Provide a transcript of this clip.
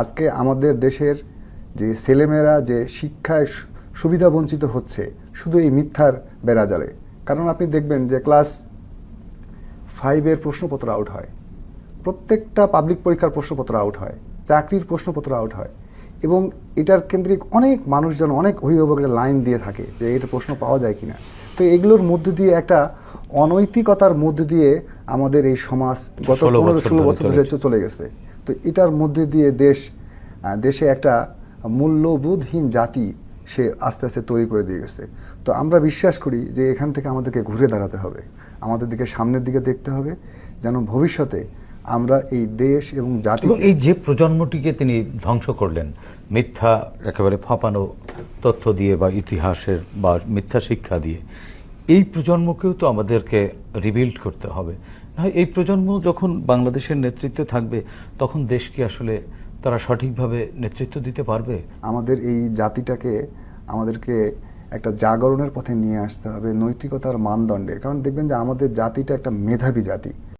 আজকে আমাদের দেশের যে ছেলেমেয়েরা যে শিক্ষায় সুবিধা বঞ্চিত হচ্ছে, শুধু এই মিথ্যার বেড়াজালে। কারণ আপনি দেখবেন যে ক্লাস ফাইভের প্রশ্নপত্র আউট হয়। প্রত্যেকটা পাবলিক পরীক্ষার প্রশ্নপত্র আউট হয়, চাকরির প্রশ্নপত্র আউট হয় এবং এটার কেন্দ্রিক অনেক মানুষজন অনেক অভিভাবকের লাইন দিয়ে থাকে যে এটা প্রশ্ন পাওয়া যায় কিনা। তো এগুলোর মধ্যে দিয়ে একটা অনৈতিকতার মধ্যে দিয়ে আমাদের এই সমাজ গত পনেরো ষোলো বছর ধরে চলে গেছে। তো এটার মধ্যে দিয়ে দেশ দেশে একটা মূল্যবোধহীন জাতি সে আস্তে আস্তে তৈরি করে দিয়ে গেছে। তো আমরা বিশ্বাস করি যে এখান থেকে আমাদেরকে ঘুরে দাঁড়াতে হবে। আমাদের দিকে সামনের দিকে দেখতে হবে যেন ভবিষ্যতে আমরা এই দেশ এবং জাতি এই যে প্রজন্মটিকে তিনি ধ্বংস করলেন মিথ্যা একেবারে ফাঁপানো তথ্য দিয়ে বা ইতিহাসের বা মিথ্যা শিক্ষা দিয়ে এই প্রজন্মকেও তো আমাদেরকে রিবিল্ড করতে হবে। না এই প্রজন্ম যখন বাংলাদেশের নেতৃত্বে থাকবে, তখন দেশ কি আসলে তারা সঠিকভাবে নেতৃত্ব দিতে পারবে? আমাদের এই জাতিটাকে, আমাদেরকে একটা জাগরণের পথে নিয়ে আসতে হবে, নৈতিকতার মানদণ্ডে। কারণ দেখবেন যে আমাদের জাতিটা একটা মেধাবী জাতি।